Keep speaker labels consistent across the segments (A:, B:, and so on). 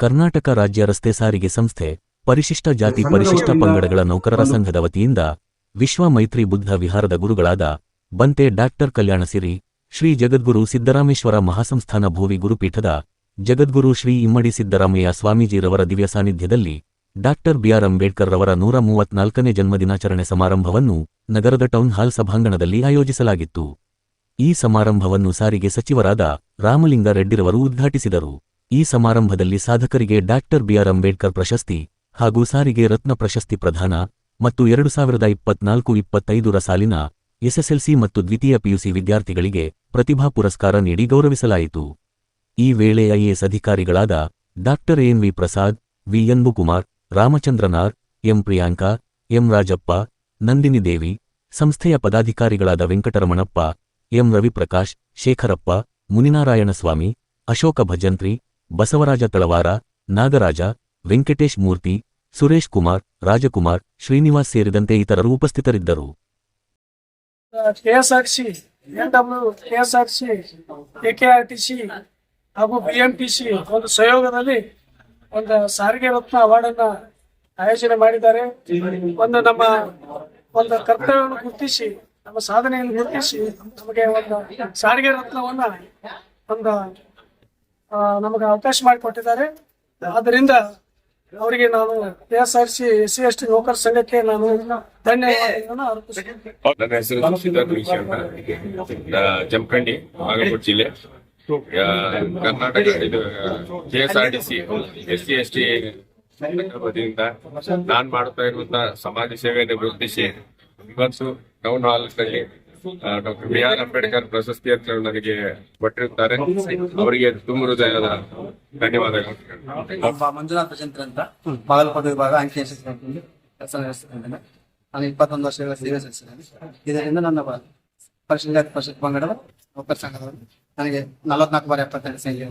A: ಕರ್ನಾಟಕ ರಾಜ್ಯ ರಸ್ತೆ ಸಾರಿಗೆ ಸಂಸ್ಥೆ ಪರಿಶಿಷ್ಟ ಜಾತಿ ಪರಿಶಿಷ್ಟ ಪಂಗಡಗಳ ನೌಕರರ ಸಂಘದ ವತಿಯಿಂದ ವಿಶ್ವ ಮೈತ್ರಿ ಬುದ್ಧ ವಿಹಾರದ ಗುರುಗಳಾದ ಬಂತೆ ಡಾಕ್ಟರ್ ಕಲ್ಯಾಣಸಿರಿ ಶ್ರೀ ಜಗದ್ಗುರು ಸಿದ್ದರಾಮೇಶ್ವರ ಮಹಾಸಂಸ್ಥಾನ ಭೂವಿ ಗುರುಪೀಠದ ಜಗದ್ಗುರು ಶ್ರೀ ಇಮ್ಮಡಿ ಸಿದ್ದರಾಮಯ್ಯ ಸ್ವಾಮೀಜಿರವರ ದಿವ್ಯ ಸಾನ್ನಿಧ್ಯದಲ್ಲಿ ಡಾಕ್ಟರ್ ಬಿಆರ್ ಅಂಬೇಡ್ಕರ್ ರವರ ನೂರ ಮೂವತ್ನಾಲ್ಕನೇ ಜನ್ಮದಿನಾಚರಣೆ ಸಮಾರಂಭವನ್ನು ನಗರದ ಟೌನ್ ಹಾಲ್ ಸಭಾಂಗಣದಲ್ಲಿ ಆಯೋಜಿಸಲಾಗಿತ್ತು. ಈ ಸಮಾರಂಭವನ್ನು ಸಾರಿಗೆ ಸಚಿವರಾದ ರಾಮಲಿಂಗ ರೆಡ್ಡಿರವರು ಉದ್ಘಾಟಿಸಿದರು. ಈ ಸಮಾರಂಭದಲ್ಲಿ ಸಾಧಕರಿಗೆ ಡಾಕ್ಟರ್ ಬಿಆರ್ ಅಂಬೇಡ್ಕರ್ ಪ್ರಶಸ್ತಿ ಹಾಗೂ ಸಾರಿಗೆ ರತ್ನ ಪ್ರಶಸ್ತಿ ಪ್ರದಾನ ಮತ್ತು ಎರಡು ಸಾವಿರದ ಇಪ್ಪತ್ನಾಲ್ಕು ಇಪ್ಪತ್ತೈದರ ಸಾಲಿನ ಎಸ್ಎಸ್ಎಲ್ಸಿ ಮತ್ತು ದ್ವಿತೀಯ ಪಿಯುಸಿ ವಿದ್ಯಾರ್ಥಿಗಳಿಗೆ ಪ್ರತಿಭಾ ಪುರಸ್ಕಾರ ನೀಡಿ ಗೌರವಿಸಲಾಯಿತು. ಈ ವೇಳೆ ಐಎಎಸ್ ಅಧಿಕಾರಿಗಳಾದ doctor N V Prasad, V ಎನ್ಬುಕುಮಾರ್ ರಾಮಚಂದ್ರನಾರ್, ಎಂ ಪ್ರಿಯಾಂಕಾ, ಎಂ ರಾಜಪ್ಪ, ನಂದಿನಿ ದೇವಿ, ಸಂಸ್ಥೆಯ ಪದಾಧಿಕಾರಿಗಳಾದ ವೆಂಕಟರಮಣಪ್ಪ, ಎಂ ರವಿಪ್ರಕಾಶ್, ಶೇಖರಪ್ಪ, ಮುನಿನಾರಾಯಣಸ್ವಾಮಿ, ಅಶೋಕ ಭಜಂತ್ರಿ ಬಸವರಾಜ ತಳವಾರ, ನಾಗರಾಜ, ವೆಂಕಟೇಶ್ ಮೂರ್ತಿ, ಸುರೇಶ್ ಕುಮಾರ್, ರಾಜಕುಮಾರ್, ಶ್ರೀನಿವಾಸ್ ಸೇರಿದಂತೆ ಇತರರು ಉಪಸ್ಥಿತರಿದ್ದರು.
B: ಕೆಎಸ್ಆರ್ಸಿ ಎನ್ಡಬ್ಲ್ಯೂ ಕೆಎಸ್ಆರ್ಸಿ ಎಕೆಆರ್ಟಿಸಿ ಹಾಗೂ ಬಿಎಂಟಿಸಿ ಒಂದು ಸಹಯೋಗದಲ್ಲಿ ಒಂದು ಸಾರಿಗೆ ರತ್ನ ಅವಾರ್ಡ್ ಅನ್ನ ಆಯೋಜನೆ ಮಾಡಿದ್ದಾರೆ. ಒಂದು ನಮ್ಮ ಒಂದು ಕರ್ತವ್ಯವನ್ನು ಗುರುತಿಸಿ, ನಮ್ಮ ಸಾಧನೆಯನ್ನು ಗುರುತಿಸಿ, ನಮಗೆ ಒಂದು ಸಾರಿಗೆ ರತ್ನವನ್ನ ಒಂದು ನಮಗೆ ಅವಕಾಶ ಮಾಡಿಕೊಟ್ಟಿದ್ದಾರೆ. ಆದ್ದರಿಂದ ಅವರಿಗೆ ನಾನು K S R C S C S T ನೌಕರ ಸಂಘಕ್ಕೆ ನಾನು ಧನ್ಯವಾದಗಳನ್ನು
C: ಹೆಸರು ಸಿದ್ಧಾರ್ಥ ಅಂತ ಜಮಖಂಡಿ ಜಿಲ್ಲೆ. ಕರ್ನಾಟಕ ಇದು K S R T C S C S T ವತಿಯಿಂದ ನಾನ್ ಮಾಡ್ತಾ ಇರುವಂತ ಸಮಾಜ ಸೇವೆಯನ್ನು ಗುರುತಿಸಿ ಇವತ್ತು town hall doctor B R Ambedkar ಪ್ರಶಸ್ತಿ ಅಂತ ನನಗೆ ಕೊಟ್ಟಿರುತ್ತಾರೆ ಅವರಿಗೆ ತುಂಬ ಹೃದಯದ ಧನ್ಯವಾದಗಳು.
D: ಮಂಜುನಾಥ್ ಭಜಂತ್ರ ಅಂತ ಬಾಗಲಕೋಟೆ ವಿಭಾಗ ಅಂಕಿ ಕೆಲಸ ನಾನು ಇಪ್ಪತ್ತೊಂದು ವರ್ಷಗಳ ಸೇವೆ ಸಲ್ಲಿಸಿದ್ದೇನೆ. ಇದರಿಂದ ನನ್ನ ಪರಿಶೀಲನೆ ಪರಿಷತ್ ಪಂಗಡದ ನೌಕರ ಸಂಘದವರು ನನಗೆ ನಲವತ್ನಾಲ್ಕು ಬಾರಿ ಎಪ್ಪತ್ತೆರಡು ಸಂಖ್ಯೆ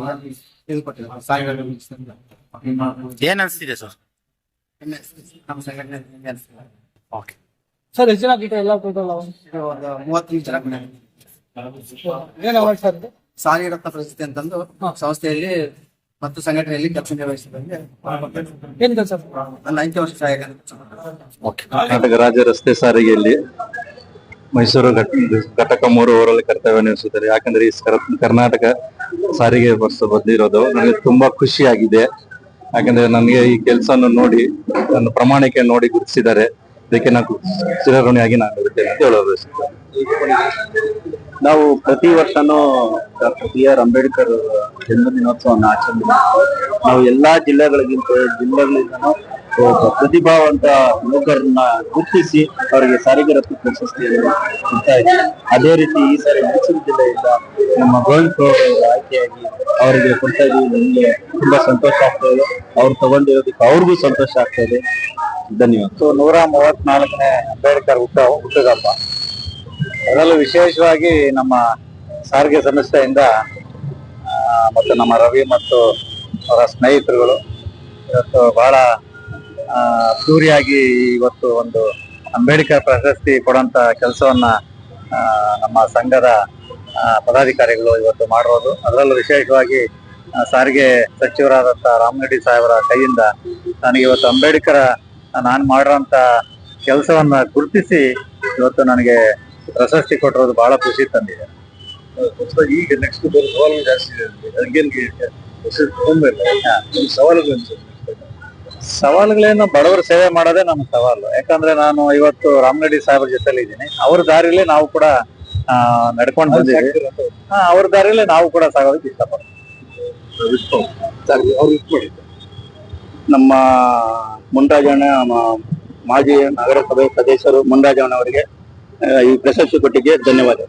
D: ಇದು ಕೊಟ್ಟಿದ್ದಾರೆ ಸಾರಿಗೆ
E: ಏನ್ ಅನಿಸ್ತಿದೆ ಸರ್?
D: ನಮ್ಮ ಸಂಘಟನೆ ಓಕೆ.
B: ಸರ್ ಎಷ್ಟು ಜನ ಗಿಟ ಎಲ್ಲ ಟೋಟಲ್
D: ಇದು ಒಂದು ಮೂವತ್ತು ಜನ
B: ಏನು ಅವಾರ್ಡ್ ಸರ್ ಇದು?
D: ಸಾರಿಗೆ ರತ್ನ ಪ್ರಶಸ್ತಿ ಅಂತಂದು ಸಂಸ್ಥೆಯಲ್ಲಿ ಮತ್ತು ಸಂಘಟನೆಯಲ್ಲಿ ಕೆಲಸ ನಿರ್ವಹಿಸಿದಂಗೆ
B: ಏನ್ ಕೆಲಸ
D: ನನ್ನ ವರ್ಷ ಸಹಾಯಕ
F: ಕರ್ನಾಟಕ ರಾಜ್ಯ ರಸ್ತೆ ಸಾರಿಗೆಯಲ್ಲಿ ಮೈಸೂರು ಘಟ- ಘಟಕ ಮೂರು ಊರಲ್ಲಿ ಕರ್ತವ್ಯ ನಿರ್ವಹಿಸುತ್ತಾರೆ. ಯಾಕಂದ್ರೆ ಈ ಕರ್- ಕರ್ನಾಟಕ ಸಾರಿಗೆ ಬಸ್ ಬಂದಿರೋದು ನನಗೆ ತುಂಬಾ ಖುಷಿಯಾಗಿದೆ. ಯಾಕಂದ್ರೆ ನನಗೆ ಈ ಕೆಲಸವನ್ನು ನೋಡಿ ನನ್ನ ಪ್ರಾಮಾಣಿಕ ನೋಡಿ ಗುರುತಿಸಿದ್ದಾರೆ. ಇದಕ್ಕೆ ನಾವು ಚಿರಋಣಿಯಾಗಿ ನಾನು ಇರುತ್ತೇನೆ ಅಂತ ಹೇಳೋದು.
G: ನಾವು ಪ್ರತಿ ವರ್ಷನೂ ಡಾಕ್ಟರ್ ಬಿ ಆರ್ ಅಂಬೇಡ್ಕರ್ ಜನ್ಮ ದಿನೋತ್ಸವವನ್ನು ಆಚರಣೆ. ನಾವು ಎಲ್ಲಾ ಜಿಲ್ಲೆಗಳಿಗಿಂತ ಜಿಲ್ಲೆಗಳಿಂದನೂ ಪ್ರತಿಭಾವಂತ ಯುವಕರನ್ನ ಗುರುತಿಸಿ ಅವರಿಗೆ ಸಾರಿಗೆ ರಫ್ತು ಪ್ರಶಸ್ತಿಯನ್ನು ಕೊಡ್ತಾ ಇದ್ದೀವಿ ಅದೇ ರೀತಿ ಈ ಸಾರಿ ಮೈಸೂರು ಜಿಲ್ಲೆಯಿಂದ ನಮ್ಮ ಗೋವಿಂದ ಆಯ್ಕೆಯಾಗಿ ಅವರಿಗೆ ಕೊಡ್ತಾ ಇದ್ದೀವಿ, ನಮಗೆ ತುಂಬಾ ಸಂತೋಷ ಆಗ್ತಾ ಇದೆ. ಅವ್ರು ತಗೊಂಡಿರೋದಕ್ಕೆ ಅವ್ರಿಗೂ ಸಂತೋಷ ಆಗ್ತಾ ಇದೆ. ಧನ್ಯವಾದ. ಸೊ ನೂರ ಮೂವತ್ನಾಲ್ಕನೇ ಅಂಬೇಡ್ಕರ್ ಹುಟ್ಟ, ಹುಟ್ಟುಹಬ್ಬ. ಅದರಲ್ಲೂ ವಿಶೇಷವಾಗಿ ನಮ್ಮ ಸಾರಿಗೆ ಸಂಸ್ಥೆಯಿಂದ ಮತ್ತು ನಮ್ಮ ರವಿ ಮತ್ತು ಅವರ ಸ್ನೇಹಿತರುಗಳು. ಇವತ್ತು ಬಹಳ ಅದ್ದೂರಿಯಾಗಿ ಇವತ್ತು ಒಂದು ಅಂಬೇಡ್ಕರ್ ಪ್ರಶಸ್ತಿ ಕೊಡೋಂಥ ಕೆಲಸವನ್ನ ನಮ್ಮ ಸಂಘದ ಪದಾಧಿಕಾರಿಗಳು ಇವತ್ತು ಮಾಡಿರೋದು. ಅದರಲ್ಲೂ ವಿಶೇಷವಾಗಿ ಸಾರಿಗೆ ಸಚಿವರಾದಂಥ ರಾಮರೆಡ್ಡಿ ಸಾಹೇಬರ ಕೈಯಿಂದ ನನಗೆ ಇವತ್ತು ಅಂಬೇಡ್ಕರ ನಾನು ಮಾಡಿರೋಂಥ ಕೆಲಸವನ್ನು ಗುರುತಿಸಿ ಇವತ್ತು ನನಗೆ ಪ್ರಶಸ್ತಿ ಕೊಟ್ಟಿರೋದು ಬಹಳ ಖುಷಿ ತಂದಿದೆ. ಈಗ ನೆಕ್ಸ್ಟ್ ಸವಾಲು ಜಾಸ್ತಿ ಇದೆ ಸವಾಲುಗಳು ಸವಾಲುಗಳೇನು ಬಡವರ ಸೇವೆ ಮಾಡೋದೇ ನಮ್ಮ ಸವಾಲು. ಯಾಕಂದ್ರೆ ನಾನು ಇವತ್ತು ರಾಮನಡಿ ಸಾಹೇಬ್ರ ಜೊತೆಲಿ ಇದ್ದೀನಿ ಅವ್ರ ದಾರಿಲಿ ನಾವು ಕೂಡ ನಡ್ಕೊಂಡು ಬಂದಿದ್ದೀವಿ ಹಾ, ಅವ್ರ ದಾರಿಯಲ್ಲೇ ನಾವು ಕೂಡ ಸಾಗೋದಕ್ಕೆ ಇಷ್ಟಪಡ್ತೀವಿ. ನಮ್ಮ ಮುಂಡಾಜಣ್ಣ ಮಾಜಿ ನಗರಸಭೆ ಸದಸ್ಯರು ಮುಂಡಾಜಣ್ಣ ಅವರಿಗೆ ಈ ಪ್ರಶಸ್ತಿ ಕೊಟ್ಟಿಗೆ ಧನ್ಯವಾದ.